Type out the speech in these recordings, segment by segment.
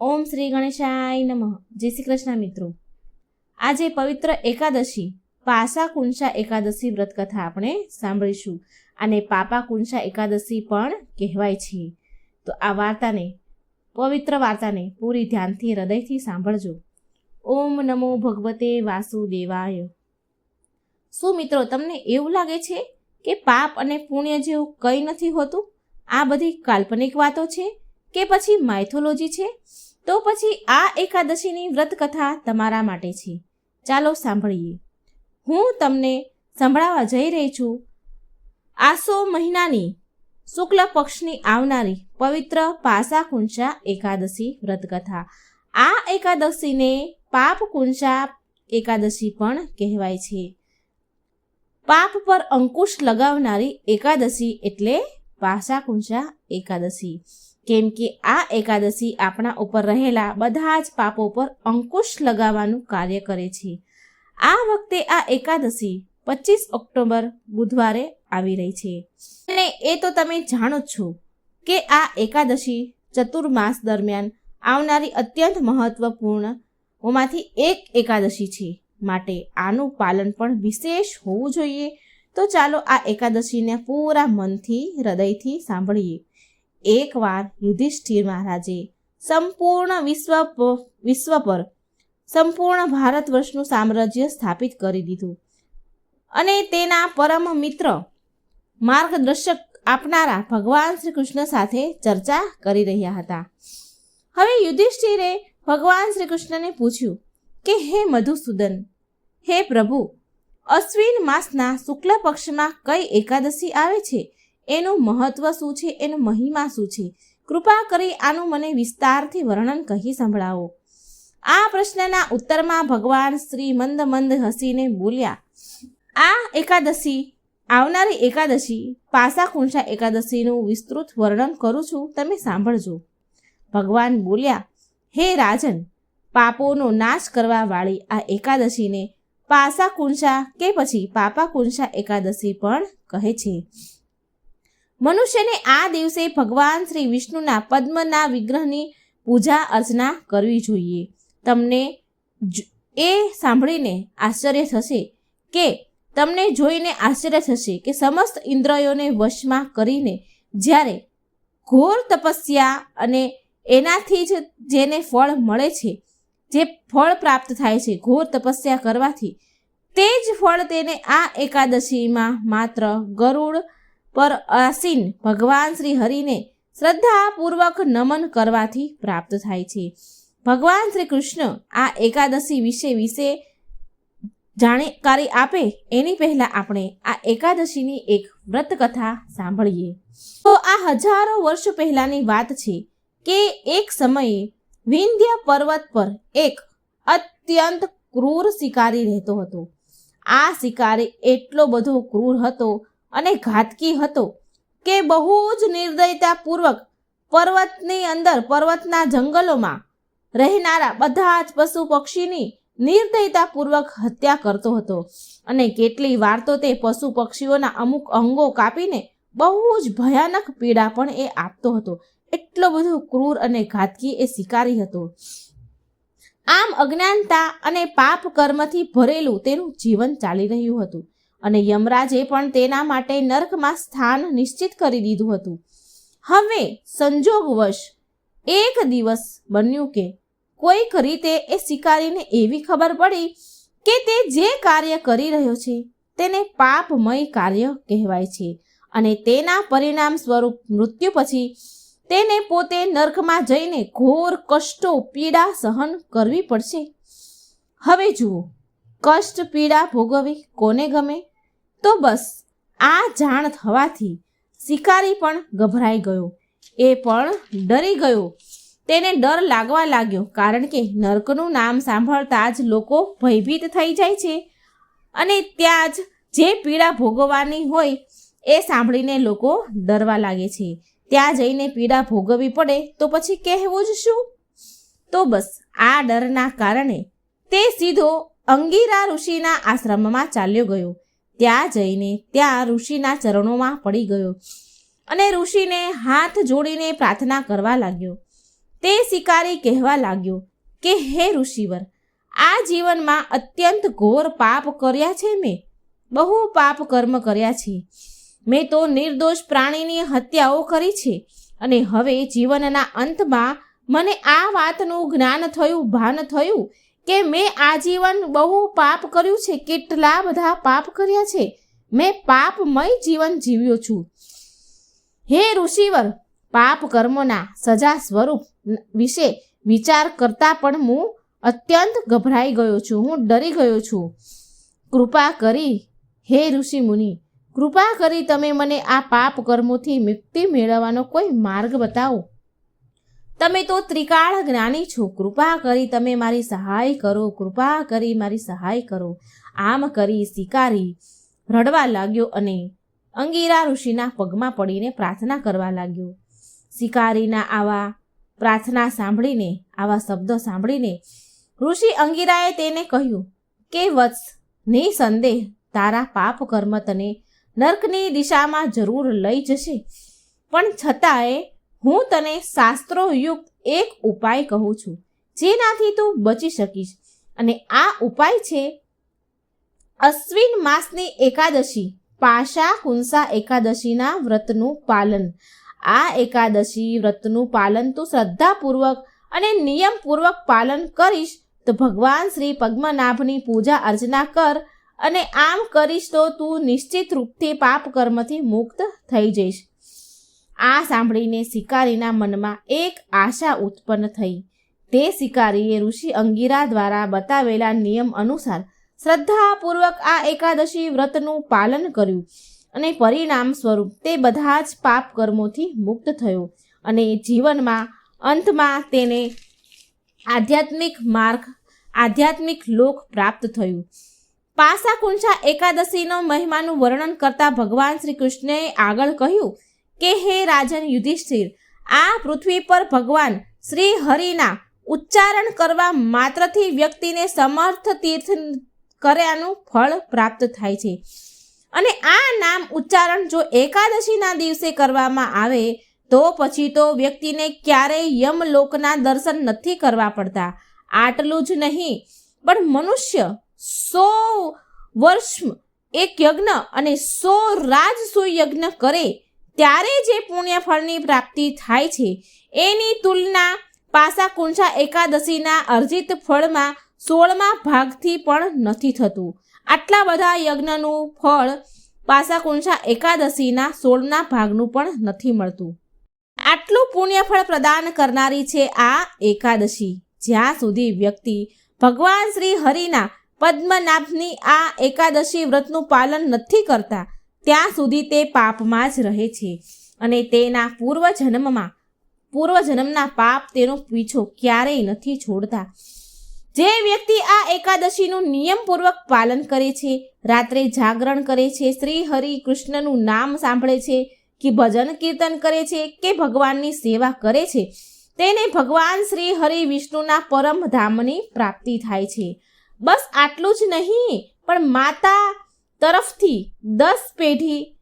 ઓમ શ્રી ગણેશાય નમઃ. જય શ્રી કૃષ્ણ મિત્રો. આજે પવિત્ર એકાદશી, પાસા કુંશા એકાદશી વ્રત કથા આપણે સાંભળીશું. અને પાપા કુંશા એકાદશી પણ કહેવાય છે. તો આ વાર્તાને, પવિત્ર વાર્તાને પૂરી ધ્યાનથી, હૃદયથી સાંભળજો. ઓમ નમો ભગવતે વાસુદેવાય. શું મિત્રો, તમને એવું લાગે છે કે પાપ અને પુણ્ય જેવું કંઈ નથી હોતું? આ બધી કાલ્પનિક વાતો છે? કે પછી માઇથોલોજી છે? તો પછી આ એકાદશીની વ્રત કથા તમારા માટે છે. ચાલો સાંભળીએ. હું તમને સંભળાવવા જઈ રહી છું. આસો મહિનાની શુક્લ પક્ષની આવનારી પવિત્ર પાસા કુંશા એકાદશી વ્રત કથા આ એકાદશીને પાપ કુંશા એકાદશી પણ કહેવાય છે. પાપ પર અંકુશ લગાવનારી એકાદશી એટલે પાસા કુંશા એકાદશી. કેમ કે આ એકાદશી આપણા ઉપર રહેલા બધા જ પાપો પર અંકુશ લગાવવાનું કાર્ય કરે છે. આ વખતે આ એકાદશી પચીસ ઓક્ટોબર બુધવારે આવી રહી છે. અને એ તો તમે જાણો જ છો કે આ એકાદશી ચતુર્માસ દરમિયાન આવનારી અત્યંત મહત્વપૂર્ણ ઓમાંથી એક એકાદશી છે. માટે આનું પાલન પણ વિશેષ હોવું જોઈએ. તો ચાલો આ એકાદશીને પૂરા મનથી, હૃદયથી સાંભળીએ. એકવાર યુધિષ્ઠિર મહારાજે સંપૂર્ણ વિશ્વ વિશ્વ પર સંપૂર્ણ ભારત વર્ષનું સામ્રાજ્ય સ્થાપિત કરી દીધું. અને તેના પરમ મિત્ર માર્ગદર્શક આપનારા ભગવાન શ્રી કૃષ્ણ સાથે ચર્ચા કરી રહ્યા હતા. હવે યુધિષ્ઠિરે ભગવાન શ્રી કૃષ્ણને પૂછ્યું કે, હે મધુસૂદન, હે પ્રભુ, અશ્વિન માસના શુક્લ પક્ષમાં કઈ એકાદશી આવે છે? એનું મહત્વ શું છે? એનો મહિમા શું છે? કૃપા કરી આનું મને વિસ્તારથી વર્ણન કહી સંભળાવો. આ પ્રશ્નના ઉત્તરમાં ભગવાન શ્રી મંદ મંદ હસીને બોલ્યા, આ એકાદશી, આવનારી એકાદશી પાસા કુંશા એકાદશીનું વિસ્તૃત વર્ણન કરું છું. તમે સાંભળજો. ભગવાન બોલ્યા, હે રાજન, પાપોનો નાશ કરવા વાળી આ એકાદશીને પાસા કુંશા કે પછી પાપા કુંશા એકાદશી પણ કહે છે. મનુષ્યને આ દિવસે ભગવાન શ્રી વિષ્ણુના પદ્મના વિગ્રહની પૂજા અર્ચના કરવી જોઈએ. તમને એ સાંભળીને આશ્ચર્ય થશે કે તમને જોઈને આશ્ચર્ય થશે કે સમસ્ત ઇન્દ્રિયોને વશમાં કરીને જ્યારે ઘોર તપસ્યા અને એનાથી જ જેને ફળ મળે છે, જે ફળ પ્રાપ્ત થાય છે ઘોર તપસ્યા કરવાથી, તે જ ફળ તેને આ એકાદશીમાં માત્ર ગરુડ પર આસીન ભગવાન શ્રી હરિને શ્રદ્ધાપૂર્વક નમન કરવાથી પ્રાપ્ત થાય છે. ભગવાન શ્રી કૃષ્ણ આ એકાદશી વિશે વિશે જાણકારી આપે એની પહેલા આપણે આ એકાદશીની એક વ્રત કથા સાંભળીએ. તો આ હજારો વર્ષ પહેલાની વાત છે કે એક સમયે વિંધ્ય પર્વત પર એક અત્યંત ક્રૂર શિકારી રહેતો હતો. આ શિકારી એટલો બધો ક્રૂર હતો અને ઘાતકી હતો કે બહુ જ નિર્દયતાપૂર્વક પર્વતની અંદર, પર્વતના જંગલોમાં રહેનારા બધા જ પશુ પક્ષીની નિર્દયતાપૂર્વક હત્યા કરતો હતો. અને કેટલી વાર તો તે પશુ પક્ષીઓના અમુક અંગો કાપીને બહુ જ ભયાનક પીડા પણ એ આપતો હતો. એટલો બધો ક્રૂર અને ઘાતકી એ શિકારી હતો. આમ અજ્ઞાનતા અને પાપ કર્મથી ભરેલું તેનું જીવન ચાલી રહ્યું હતું. અને યમરાજે પણ તેના માટે નર્કમાં સ્થાન નિશ્ચિત કરી દીધું હતું. હવે સંજોગવશ એક દિવસ બન્યું કે કોઈક રીતે એ શિકારીને એવી ખબર પડી કે તે જે કાર્ય કરી રહ્યો છે તેને પાપમય કાર્ય કહેવાય છે અને તેના પરિણામ સ્વરૂપ મૃત્યુ પછી તેને પોતે નર્કમાં જઈને ઘોર કષ્ટો, પીડા સહન કરવી પડશે. હવે જુઓ, કષ્ટ, પીડા ભોગવવી કોને ગમે? તો બસ, આ જાણ થવાથી શિકારી પણ ગભરાઈ ગયો. એ પણ ડરી ગયો. તેને ડર લાગવા લાગ્યો, કારણ કે નર્કનું નામ સાંભળતા જ લોકો ભયભીત થઈ જાય છે. અને ત્યાં જ જે પીડા ભોગવવાની હોય એ સાંભળીને લોકો ડરવા લાગે છે. ત્યાં જઈને પીડા ભોગવવી પડે તો પછી કહેવું જ શું? તો બસ, આ ડરના કારણે તે સીધો અંગીરા ઋષિના આશ્રમમાં ચાલ્યો ગયો. ત્યાં જઈને ત્યાં ઋષિના ચરણોમાં પડી ગયો અને ઋષિને હાથ જોડીને પ્રાર્થના કરવા લાગ્યો. તે શિકારી કહેવા લાગ્યો કે, હે ઋષિવર, આ જીવનમાં અત્યંત ઘોર પાપ કર્યા છે મેં. બહુ પાપ કર્મ કર્યા છે. મેં તો નિર્દોષ પ્રાણીની હત્યાઓ કરી છે અને હવે જીવનના અંતમાં મને આ વાતનું જ્ઞાન થયું, ભાન થયું કે મેં આજીવન બહુ પાપ કર્યું છે, કેટલા બધા પાપ કર્યા છે. મેં પાપમય જીવન જીવ્યો છું. હે ઋષિવર, પાપ કર્મોના સજા સ્વરૂપ વિશે વિચાર કરતા પણ હું અત્યંત ગભરાઈ ગયો છું, હું ડરી ગયો છું. કૃપા કરી, હે ઋષિ મુનિ, કૃપા કરી તમે મને આ પાપ કર્મોથી મુક્તિ મેળવવાનો કોઈ માર્ગ બતાવો. તમે તો ત્રિકાળ જ્ઞાની છો, કૃપા કરી તમે મારી સહાય કરો, કૃપા કરી મારી સહાય કરો. આમ કરી શિકારી રડવા લાગ્યો અને અંગીરા ઋષિના પગમાં પડીને પ્રાર્થના કરવા લાગ્યો. શિકારીના આવા પ્રાર્થના સાંભળીને, આવા શબ્દો સાંભળીને ઋષિ અંગીરાએ તેને કહ્યું, કે વત્સ, નિસંદેહ, તારા પાપ કર્મ તને નર્કની દિશામાં જરૂર લઈ જશે. પણ છતાંય હું તને શાસ્ત્રોયુક્ત એક ઉપાય કહું છું, જેનાથી તું બચી શકીશ. અને આ ઉપાય છે, અશ્વિન માસની એકાદશી પાશા કુંસા એકાદશીના વ્રતનું પાલન. આ એકાદશી વ્રતનું પાલન તું શ્રદ્ધાપૂર્વક અને નિયમપૂર્વક પાલન કરીશ તો ભગવાન શ્રી પદ્મનાભની પૂજા અર્ચના કર અને આમ કરીશ તો તું નિશ્ચિત રૂપથી પાપ કર્મથી મુક્ત થઈ જઈશ. આ સાંભળીને શિકારીના મનમાં એક આશા ઉત્પન્ન થઈ. તે શિકારીએ ઋષિ અંગીરા દ્વારા બતાવેલા નિયમ અનુસાર શ્રદ્ધાપૂર્વક આ એકાદશી વ્રતનું પાલન કર્યું અને પરિણામ સ્વરૂપ તે બધા જ પાપ કર્મોથી મુક્ત થયો અને જીવનમાં અંતમાં તેને આધ્યાત્મિક માર્ગ, આધ્યાત્મિક લોક પ્રાપ્ત થયું. પાસા કુંછા એકાદશીનો મહિમાનું વર્ણન કરતા ભગવાન શ્રી કૃષ્ણએ આગળ કહ્યું કે હે રાજન યુધિષ્ઠિર, આ પૃથ્વી પર ભગવાન શ્રી હરિના ઉચ્ચારણ કરવા માત્રથી વ્યક્તિને સમર્થ તીર્થ કર્યાનું ફળ પ્રાપ્ત થાય છે. અને આ નામ ઉચ્ચારણ જો એકાદશીના દિવસે કરવામાં આવે, તો પછી તો વ્યક્તિને ક્યારેય યમલોકના દર્શન નથી કરવા પડતા. આટલું જ નહીં, પણ મનુષ્ય સો વર્ષ એક યજ્ઞ અને સો રાજસુ યજ્ઞ કરે ત્યારે જે પુણ્યફળની પ્રાપ્તિ થાય છે, એની તુલના પાસા કુંછા એકાદશીના અર્જિત ફળમાં સોળમા ભાગથી પણ નથી થતું. આટલા બધા યજ્ઞનું ફળ પાસા કુંછા એકાદશીના સોળના ભાગનું પણ નથી મળતું. આટલું પુણ્યફળ પ્રદાન કરનારી છે આ એકાદશી. જ્યાં સુધી વ્યક્તિ ભગવાન શ્રી હરિના પદ્મનાભની આ એકાદશી વ્રતનું પાલન નથી કરતા ત્યાં સુધી તે પાપમાં જ રહે છે. અને તેના પૂર્વજન્મમાં, પૂર્વજન્મના પાપ તેનો પીછો ક્યારેય નથી છોડતા. જે વ્યક્તિ આ એકાદશીનું નિયમપૂર્વક પાલન કરે છે, રાત્રે જાગરણ કરે છે શ્રી હરિ કૃષ્ણનું નામ સાંભળે છે, કે ભજન કીર્તન કરે છે, કે ભગવાનની સેવા કરે છે, તેને ભગવાન શ્રી હરિ વિષ્ણુના પરમ ધામની પ્રાપ્તિ થાય છે. બસ આટલું જ નહીં, પણ માતા તરફથી દસ પેઢી,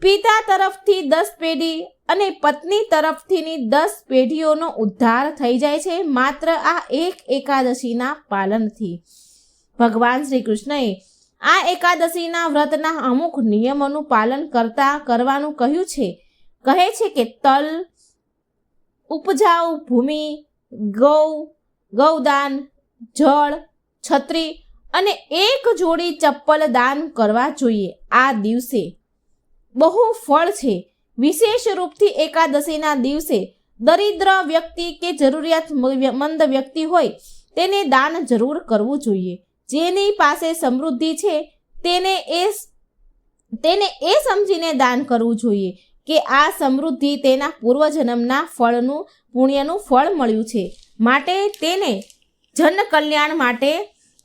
પિતા તરફથી દસ પેઢી અને પત્ની તરફથીની દસ પેઢીઓનો ઉદ્ધાર થઈ જાય છે માત્ર આ એક એકાદશીના પાલનથી. ભગવાન શ્રી કૃષ્ણએ આ એકાદશીના વ્રતના અમુક નિયમોનું પાલન કરતા કરવાનું કહ્યું છે. કહે છે કે તલ, ઉપજાઉ ભૂમિ, ગૌ, ગૌદાન, જળ, છત્રી અને એક જોડી ચપ્પલ દાન કરવા જોઈએ. આ દિવસે બહુ ફળ છે. વિશેષ રૂપથી એકાદશીના દિવસે દરિદ્ર વ્યક્તિ કે જરૂરિયાતમંદ વ્યક્તિ હોય તેને દાન જરૂર કરવું જોઈએ. જેની પાસે સમૃદ્ધિ છે તેને એ તેને એ સમજીને દાન કરવું જોઈએ કે આ સમૃદ્ધિ તેના પૂર્વજન્મના ફળનું, પુણ્યનું ફળ મળ્યું છે. માટે તેને જન કલ્યાણ માટે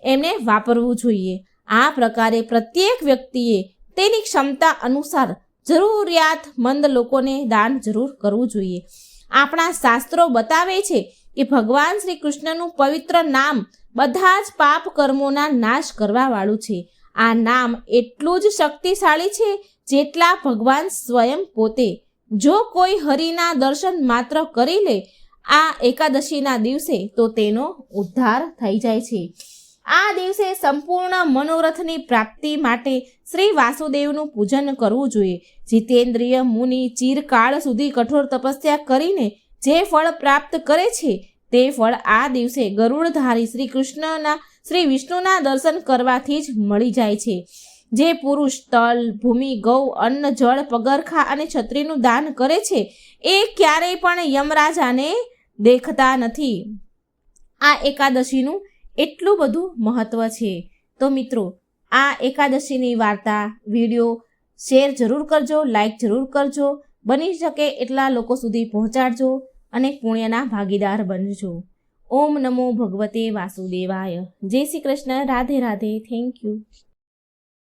એમને વાપરવું જોઈએ. આ પ્રકારે પ્રત્યેક વ્યક્તિએ તેની ક્ષમતા અનુસાર જરૂરિયાતમંદ લોકોને દાન જરૂર કરવું જોઈએ. આપણા શાસ્ત્રો બતાવે છે કે ભગવાન શ્રી કૃષ્ણનું પવિત્ર નામ બધા જ પાપ કર્મોના નાશ કરવાવાળું છે. આ નામ એટલું જ શક્તિશાળી છે જેટલા ભગવાન સ્વયં પોતે. જો કોઈ હરિના દર્શન માત્ર કરી લે આ એકાદશીના દિવસે તો તેનો ઉદ્ધાર થઈ જાય છે. આ દિવસે સંપૂર્ણ મનોરથની પ્રાપ્તિ માટે શ્રી વાસુદેવનું પૂજન કરવું જોઈએ. જીતેન્દ્રિય મુનિ ચિરકાળ સુધી કઠોર તપસ્યા કરીને જે ફળ પ્રાપ્ત કરે છે, તે ફળ આ દિવસે ગરુડધારી શ્રી કૃષ્ણના શ્રી વિષ્ણુના દર્શન કરવાથી જ મળી જાય છે. જે પુરુષ તલ, ભૂમિ, ગૌ, અન્ન, જળ, પગરખા અને છત્રીનું દાન કરે છે, એ ક્યારેય પણ યમરાજાને દેખતા નથી. આ એકાદશીનું એટલું બધું મહત્ત્વ છે. તો મિત્રો, આ એકાદશીની વાર્તા, વીડિયો શેર જરૂર કરજો લાઈક જરૂર કરજો, બની શકે એટલા લોકો સુધી પહોંચાડજો અને પુણ્યના ભાગીદાર બનજો. ઓમ નમો ભગવતે વાસુદેવાય. જય શ્રી કૃષ્ણ. રાધે રાધે. Thank you